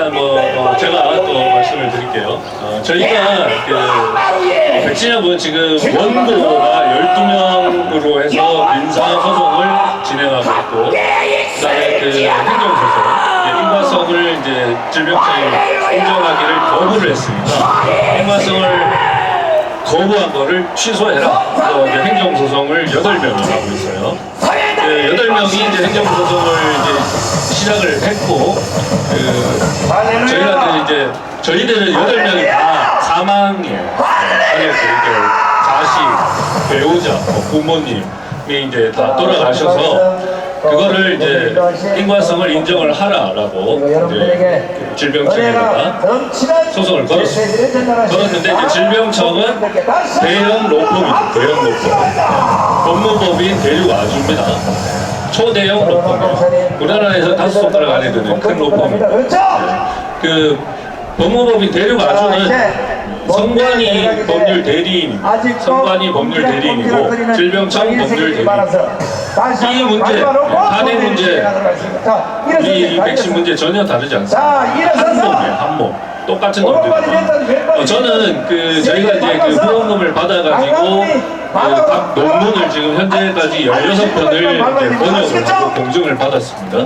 일단 뭐 어, 제가 또 말씀을 드릴게요. 어, 저희가 그 백신협은 지금 원고가 12명으로 해서 민사 소송을 진행하고 있고 그다음에 그 행정 소송 예, 인과성을 이제 질병청이 인정하기를 거부를 했으니까 인과성을 거부한 거를 취소해라. 그래서 이제 행정소송을 8명이 하고 있어요. 그 8명이 이제 행정소송을 이제 시작을 했고, 그, 저희한테 이제, 저희들은 8명이 다 사망이에요. 그래서 이렇게 자식, 배우자, 뭐 부모님이 이제 다 돌아가셔서, 그거를 이제 인과성을 인정을 하라라고 이제 그 질병청에다가 소송을 걸었습니다. 걸었는데 이제 질병청은 대형 로펌이죠. 대형 로펌. 법무법인 대륙 아주입니다. 초대형 로펌이에요. 우리나라에서 다섯 손가락 안에 드는 큰 로펌입니다. 그 법무법인 대륙 아주는 성관이 법률 대리인입니다. 성관이 법률 대리인이고 질병청 법률 대리인. 이 문제, 탄핵 문제, 이 백신 문제 전혀 다르지 않습니다. 한 몸이에요, 한 몸. 똑같은 놈들입니다. 어, 저는 그 저희가 이제 그 후원금을 받아가지고 그각 논문을 지금 현재까지 16편을 이제 번역을 공증을 받았습니다.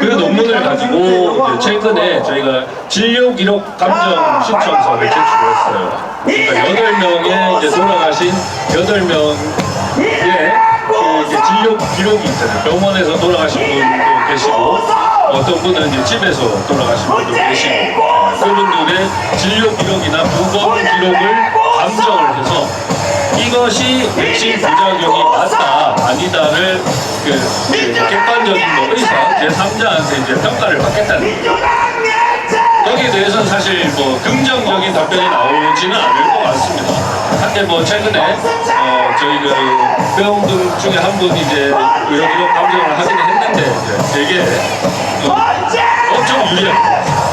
그 논문을 가지고 이제 최근에 저희가 진료 기록 감정 신청서를 제출했어요. 그러니까 8명의 이제 돌아가신 8명의 그 진료 기록이 있잖아요. 병원에서 돌아가신 분도 계시고 어떤 분은 이제 집에서 돌아가신 분도 계시고 그분들의 진료 기록이나 부검 기록을 감정을 해서 이것이 백신 부작용이 맞다 아니다를 그 이제 객관적인 뭐 의사 제3자한테 이제 평가를 받겠다는 거예요. 거기에 대해서는 사실 뭐 긍정적인 답변이 나오지는 않을 것 같습니다. 한데 뭐 최근에 어 저희 그 회원분 중에 한 분이 이제 의료기록 감정을 하긴 했는데 되게 어, 엄청 유리합니다.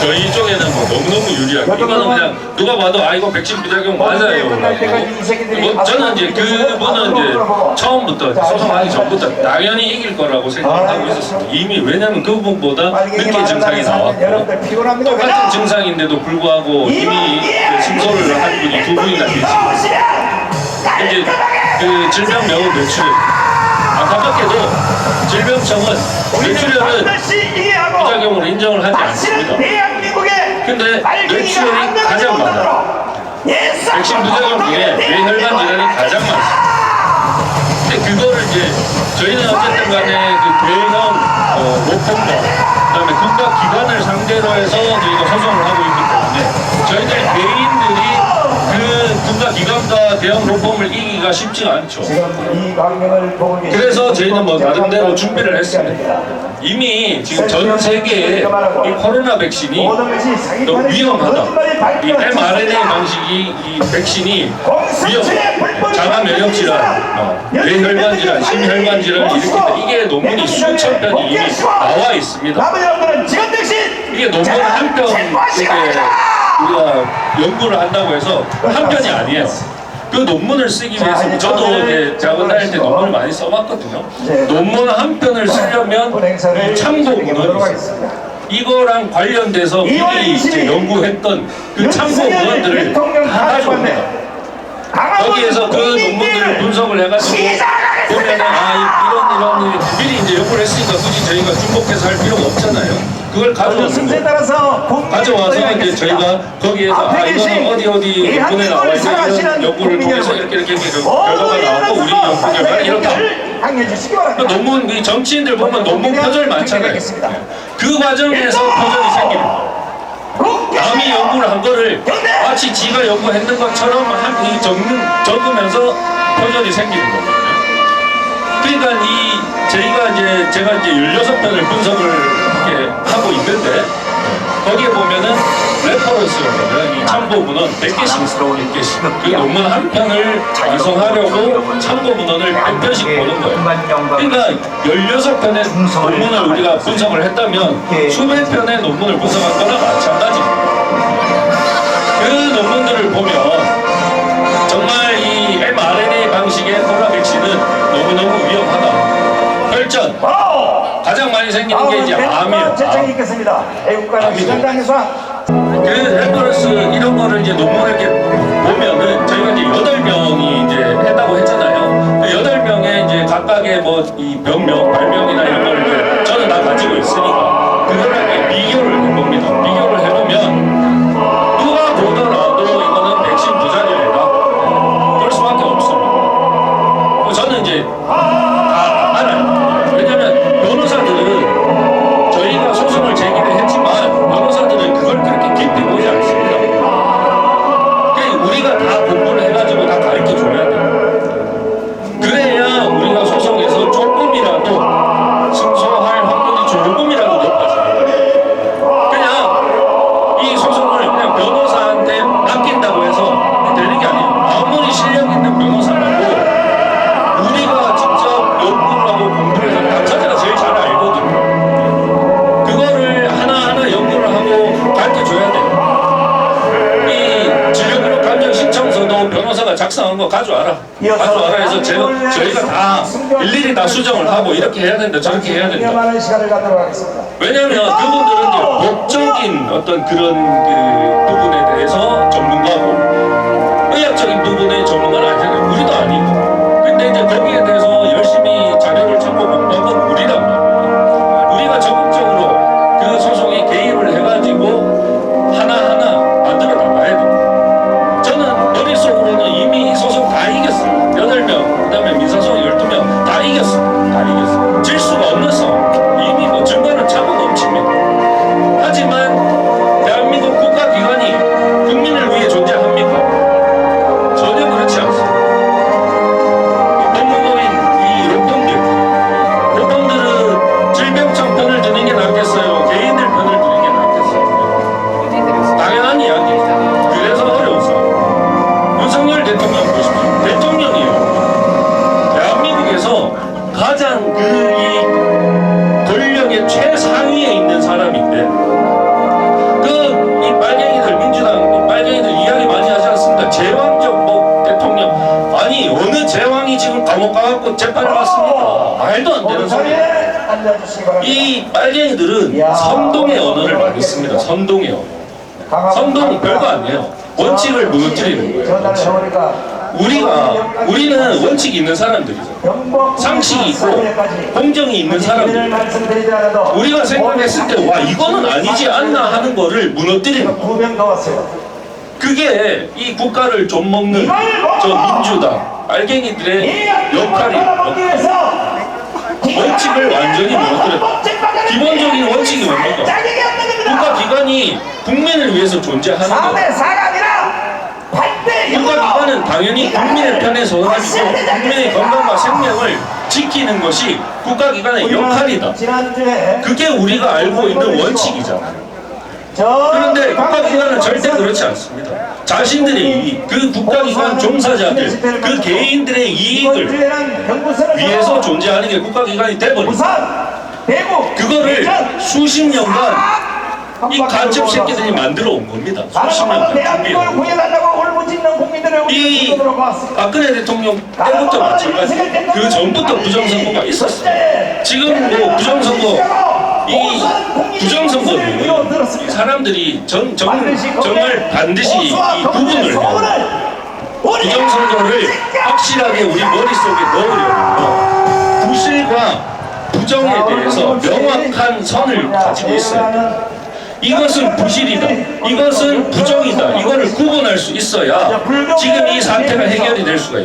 저희 쪽에는 뭐 너무너무 유리하고 이거는 그냥 누가 봐도 아 이거 백신 부작용 맞아요. 라고. 뭐 저는 이제 그분은 이제 처음부터 소송하기 전부터 당연히 이길 거라고 생각을 하고 있었습니다. 이미 왜냐면 그분보다 늦게 증상이 나왔고. 똑같은 증상인데도 불구하고 이미 그 승소를 한 분이 두 분이나 계시고. 이제 그 질병 명은 뇌출혈 안타깝게도 질병청은 뇌출혈은 부작용으로 인정을 하지 않습니다. 근데 뇌출혈이 가장 많아요. 백신 부작용 중에 뇌혈관 질환이 가장 많습니다. 근데 그거를 이제 저희는 어쨌든 간에 그 대형 어, 로펌과 그다음에 국가 기관을 상대로 해서 저희가 소송을 하고 있기 때문에 대형 로펌을 이기기가 쉽지가 않죠. 그래서 저희는 뭐 나름대로 준비를 했습니다. 이미 지금 전 세계에 이 코로나 백신이 너무 위험하다. 이 mRNA 방식이 이 백신이 위험, 자가 면역 질환, 어, 뇌혈관 질환, 심혈관 질환을 일으킨다. 이게 논문이 수천 편이 이미 나와 있습니다. 이게 논문 한편 이게 우리가 연구를 한다고 해서 한 편이 아니에요. 그 논문을 쓰기 위해서 저도 이제 대학원 다닐 때 논문을 많이 써봤거든요. 논문 한 편을 쓰려면 이 참고문헌이 있어요. 이거랑 관련돼서 미리 이제 연구했던 그 참고문헌들을 다 가져옵니다. 거기에서 그 논문들을 분석을 해가지고 보면은 아 이- 이런 이런 일이 미리 이제 연구를 했으니까 굳이 저희가 중복해서 할 필요가 없잖아요. 그걸 거예요. 따라서 가져와서 이제 저희가 거기에서 아 이거는 어디 어디 논문에 나와 있는 연구를 통해서 이렇게 이렇게 이렇게 결과가 나오고 우리 연구 결과는 이렇다. 항의해 주시기 그 바랍니다. 논문 이 정치인들 보면 논문 표절 많잖아요. 네. 그 과정에서 표절이 생기는 거예요. 남이 연구를 한 거를 마치 지가 연구했는 것처럼 한, 이 적는, 적으면서 표절이 생기는 거거든요. 그러니까 이 저희가 이제 제가 이제 16편을 분석을 이렇게 하고 있는데 거기에 보면은 레퍼런스라고 이 참고문헌 100개씩 있어요. 100개씩. 그 논문 한 편을 완성하려고 참고문헌을 100편씩 보는 거예요. 그러니까 16편의 논문을 우리가 분석을 했다면 수백 편의 논문을 분석한 거나 마찬가지입니다. 그 논문들을 보면 정말 이 mRNA 방식의 코로나 백신은 너무너무 위험하다. 바로 가장 많이 생기는 게 이제 암이에요. 제청이 암. 있겠습니다. 애국가는 암이죠. 시간당에서 그 헬퍼러스 이런 거를 이제 논문을 이렇게 보면은 저희가 이제 여덟 명이 이제 했다고 했잖아요. 그 여덟 명의 이제 각각의 뭐 이 병명, 발명 일일이 다 수정을 하고 이렇게 해야 된다, 저렇게 해야 된다. 왜냐하면 그분들은 이제 법적인 어떤 그런 그 부분에 대해서 전문가고 의학적인 부분의 전문가는 아니잖아요. 우리도 아니고. 말도 안 되는 소리. 이 빨갱이들은 선동의 언어를 많이 씁니다. 선동의 언어. 선동은 별거 아니에요. 원칙을 무너뜨리는 거예요. 우리가 우리는 원칙이 있는 사람들이죠. 상식이 있고 공정이 있는 사람들. 우리가 생각했을 때 와 이거는 아니지 않나 하는 거를 무너뜨리는 거. 두명 더 왔어요. 그게 이 국가를 좀 먹는 저 민주당 빨갱이들의 역할이 원칙을 완전히 무너뜨려. 기본적인 원칙이 뭡니까? 국가기관이 국민을 위해서 존재하는 거. 4대 4가 아니라 8대 6으로 국가기관은 당연히 국민의 편에 서가지고 국민의 건강과 생명을 지키는 것이 국가기관의 역할이다. 그게 우리가 알고 있는 원칙이잖아요. 저 그런데 국가기관은 절대 그렇지 않습니다. 자신들의 이익, 그 국가기관 종사자들, 그 개인들의 이익을 위해서 존재하는 게 국가기관이 돼버립니다. 그거를 수십 년간 이 간첩 새끼들이 만들어 온 겁니다. 수십 년간 이. 박근혜 대통령 때부터 마찬가지. 그 전부터 부정선거가 있었어요. 지금 뭐 부정선거 이 부정선거는 이 사람들이 전, 정, 정말 반드시 이 해요. 부정선거를 확실하게 우리 머릿속에 넣으려면 부실과 부정에 대해서 명확한 선을 가지고 있어요. 이것은 부실이다. 이것은 부정이다. 이거를 구분할 수 있어야 지금 이 사태가 해결이 될 수가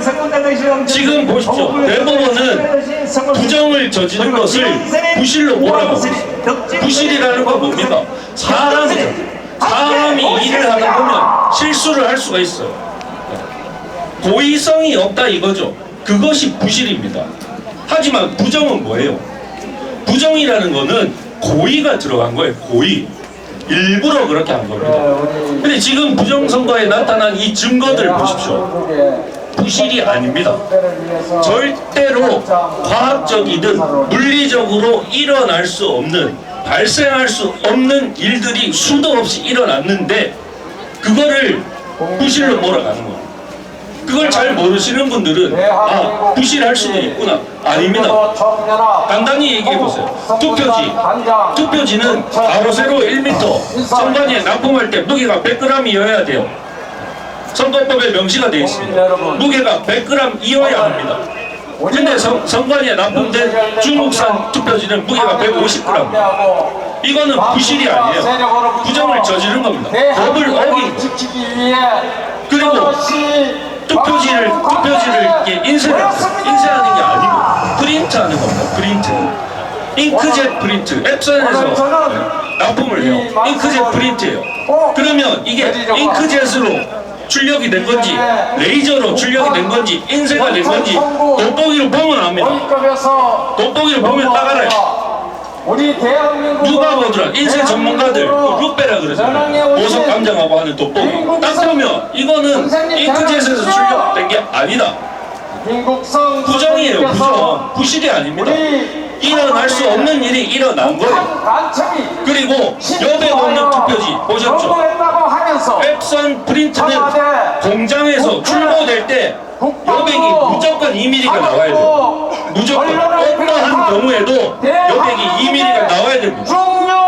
선거대회에서 지금 보십시오. 대법원은 부정을 저지른 것을 부실로 몰아가고 있어요. 부실이라는 건 뭡니까? 사람이죠. 사람이 일을 하다 보면 실수를 할 수가 있어요. 고의성이 없다 이거죠. 그것이 부실입니다. 하지만 부정은 뭐예요? 부정이라는 거는 고의가 들어간 거예요. 고의. 일부러 그렇게 한 겁니다. 근데 지금 부정선거에 나타난 이 증거들 보십시오. 부실이 아닙니다. 절대로 과학적이든 물리적으로 일어날 수 없는 발생할 수 없는 일들이 수도 없이 일어났는데 그거를 부실로 몰아가는 거예요. 그걸 잘 모르시는 분들은 아 부실할 수도 있구나. 아닙니다. 간단히 얘기해 보세요. 투표지. 투표지는 가로 세로 1m 선관위에 납품할 때 무게가 100g이어야 돼요. 선거법에 명시가 되어 있습니다. 무게가 100g 이어야 합니다. 근데 선, 선관위에 납품된 중국산 투표지는 무게가 150g 이거는 부실이 아니에요. 부정을 저지른 겁니다. 법을 어긴 그리고 투표지를 투표지를 이렇게 인쇄를 인쇄하는 게 아니고 프린트하는 겁니다. 프린트. 잉크젯 프린트. 앱선에서 납품을 해요. 잉크젯 프린트예요. 그러면 이게 잉크젯으로 출력이 된 건지 레이저로 출력이 된 건지 인쇄가 된 건지 돋보기로 보면 압니다. 돋보기로 보면 딱 알아요. 우리 대한민국 누가 보더라 인쇄 전문가들 그 룩베라 그러잖아요. 보석 감정하고 하는 돋보기 딱 보면 이거는 잉크젯에서 출력된 게 아니다. 부정이에요 부정. 부실이 아닙니다. 일어날 수 없는 일이 일어난 거예요. 그리고 여백 없는 투표지 보셨죠? 앱선 프린트는 공장에서 출고될 때 여백이 무조건 2mm가 나와야 돼요 무조건 어떠한 경우에도 여백이 2mm가 나와야 됩니다 중요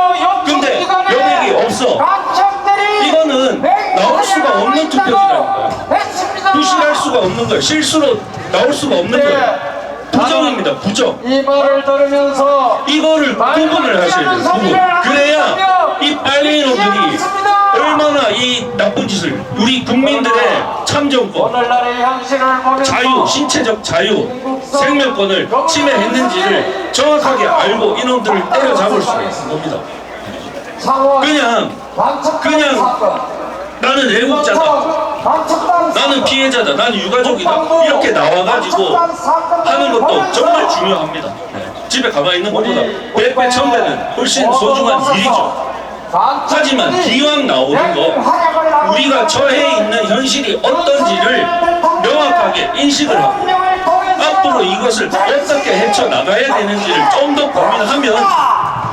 근데 여백이 없어. 이거는 나올 수가 없는 투표지라니까요. 부실할 수가 없는 거예요. 실수로 나올 수가 없는 거예요. 부정입니다. 부정. 이 말을 들으면서 이거를 구분을 하셔야 돼요. 구분. 그래야 이 빨갱이 놈들이 얼마나 이 나쁜 짓을 우리 국민들의 참정권, 오늘날의 현실을 보면서 자유, 신체적 자유, 생명권을 침해했는지를 정확하게 알고 이놈들을 때려잡을 수가 있는 겁니다. 그냥 그냥 나는 애국자다. 나는 피해자다. 나는 유가족이다. 이렇게 나와가지고 하는 것도 정말 중요합니다. 네. 집에 가만히 있는 것보다 100배, 1000배는 훨씬 소중한 일이죠. 하지만 기왕 나오는 거 우리가 처해 있는 현실이 어떤지를 명확하게 인식을 하고 앞으로 이것을 어떻게 헤쳐나가야 되는지를 좀 더 고민하면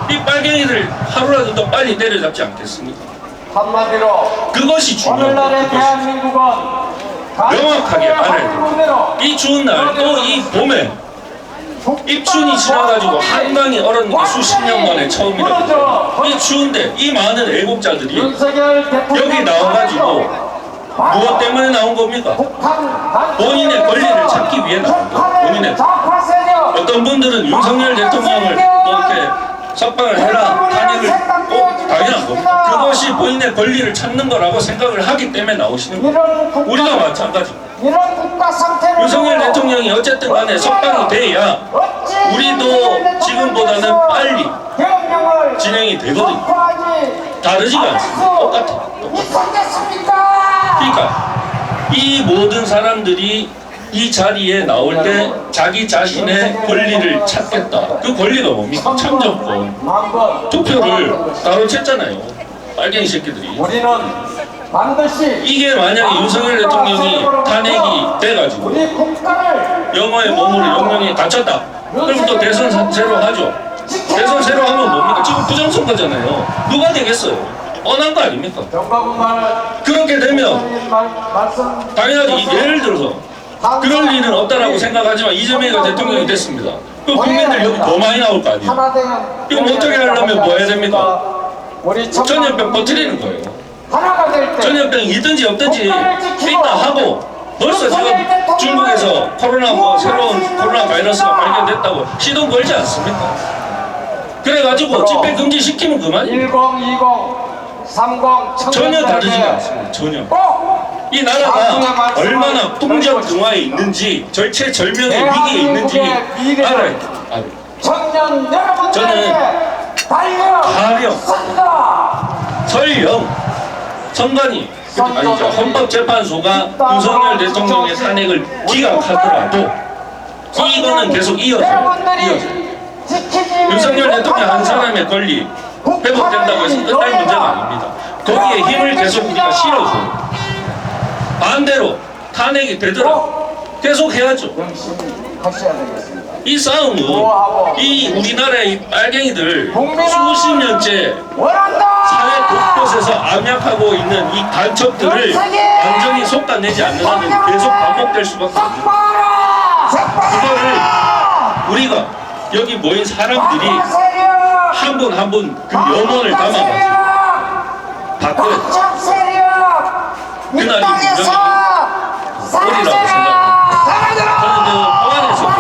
이 빨갱이들 하루라도 더 빨리 때려잡지 않겠습니까? 한마디로 그것이 그것이. 대한민국은 명확하게 알아야. 돼요. 이 추운 날 또 이 봄에 입춘이 지나가지고 한강이 얼었는 게 수십 년 만에 처음이라고 이 추운데 이 많은 애국자들이 여기 나와가지고 무엇 때문에 나온 겁니까? 본인의 권리를 찾기 위해 나온 거예요. 본인의 어떤 분들은 윤석열 대통령을 또 이렇게 석방을 해라 탄핵을 꼭 당연한 겁니다. 그것이 본인의 권리를 찾는 거라고 생각을 하기 때문에 나오시는 국가, 우리가 마찬가지입니다. 이런 국가 상태를 보고 대통령이 어쨌든 간에 석방이 돼야 우리도 지금보다는 빨리 진행이 되거든요. 다르지가 않습니다. 똑같아요. 있었겠습니까? 그러니까 이 모든 사람들이 이 자리에 나올 때 자기 자신의 권리를 찾겠다. 그 권리가 뭡니까? 참정권. 투표를 따로 쳤잖아요. 빨갱이 새끼들이. 우리는 이게 만약에 윤석열 대통령이 탄핵이 돼가지고 영어의 몸으로 영영에 갇혔다. 그럼 또 대선 사- 새로 하죠. 대선 새로 하면 뭡니까? 지금 부정선거잖아요. 누가 되겠어요? 뻔한 거 아닙니까? 그렇게 되면 이- 예를 들어서 그럴 일은 없다라고 생각하지만 이재명이가 대통령이 됐습니다. 그 국민들 여기 더 많이 나올 거 아니에요. 이거 어떻게 하려면 뭐 해야 됩니까? 전염병 퍼뜨리는 거예요. 하나가 될때 전염병 있든지 없든지 있다 하고 벌써 지금 중국에서 코로나 뭐 새로운 코로나 바이러스가 발견됐다고 시동 걸지 않습니까? 그래가지고 집회 금지 시키면 그만이에요. 1020 30 전혀 다르지가 않습니다. 전혀. 꼭이 나라가 얼마나 풍전 등화에 있는지 절체절명의 위기에 있는지 알아야 돼. 알아요. 청년 여러분들에게 달려 가령. 설령 선관위 아니죠 헌법재판소가 윤석열 대통령의 탄핵을 기각하더라도 이거는 계속 지키기 위해 윤석열 대통령 한 사람의 권리 회복된다고 해서 끝날 문제가 아닙니다. 거기에 힘을 계속 우리가 실어줘요. 반대로 탄핵이 되더라도 계속 해야죠. 이 싸움은 이 우리나라의 이 빨갱이들 수십 년째 곳에서 암약하고 있는 이 간첩들을 완전히 속단내지 않는 한은 계속 반복될 수밖에 없는 그거를 우리가 여기 모인 사람들이 한 분 한 분그 영혼을 담아가지고 이 그날이 땅에서 꼴이라고 생각합니다. 저는 그 포항에서도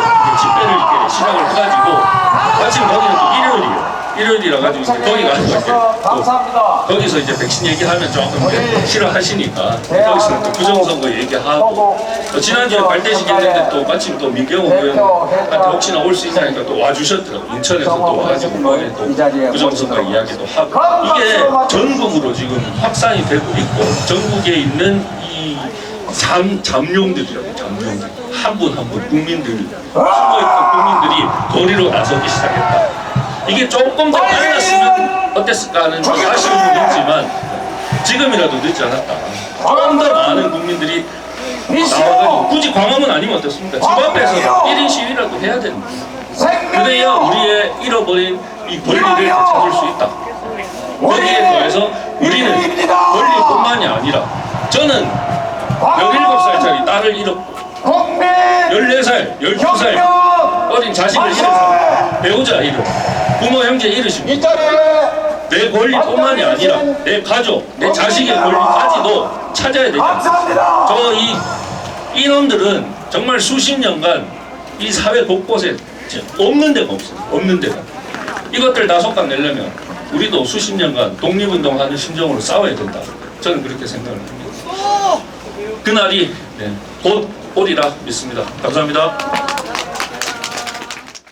이렇게 집회를 이렇게 시작을 해가지고 마침 거기는 또 일요일이에요. 일요일이라 가지고 이제 거기 가서 이제 또 감사합니다. 거기서 이제 백신 얘기하면 조금 이제 싫어하시니까 거기서는 또 부정선거 얘기하고. 또 지난주에 발대식 있는데 또 마침 또 민경호 의원한테 혹시나 올 수 있다니까 또 와주셨더라고 인천에서 또 와가지고 거기에 또 부정선거 이야기도 하고. 이게 전국으로 지금 확산이 되고 있고 전국에 있는 이 잠, 잠룡들이라고 잠룡들. 한 분 한 분 국민들 숨어있던 국민들이 거리로 나서기 시작했다 이게 조금 더 빨랐으면 어땠을까 하는 아쉬움은 있지만 지금이라도 늦지 않았다. 조금 더 많은 국민들이 나와가지고 굳이 광화문 아니면 어떻습니까? 집 앞에서 1인 시위라도 해야 됩니다. 그래야 우리의 잃어버린 이 권리를 되찾을 수 있다. 거기에 더해서 우리는 권리뿐만이 아니라 저는 17살짜리 딸을 잃었고 국민 14살, 12살 어린 자식을 사람 배우자 잃은 부모 형제 자리에 내 권리뿐만이 아니라 내 가족, 내 자식의 권리까지도 찾아야 되지 않습니까? 감사합니다. 저이 이놈들은 정말 수십 년간 이 사회 곳곳에 없는 데가 없어요. 없는 데가. 이것들 다 속감 내려면 우리도 수십 년간 독립운동하는 심정으로 싸워야 된다. 저는 그렇게 생각을 합니다. 그날이 네, 곧 오리라 믿습니다. 감사합니다.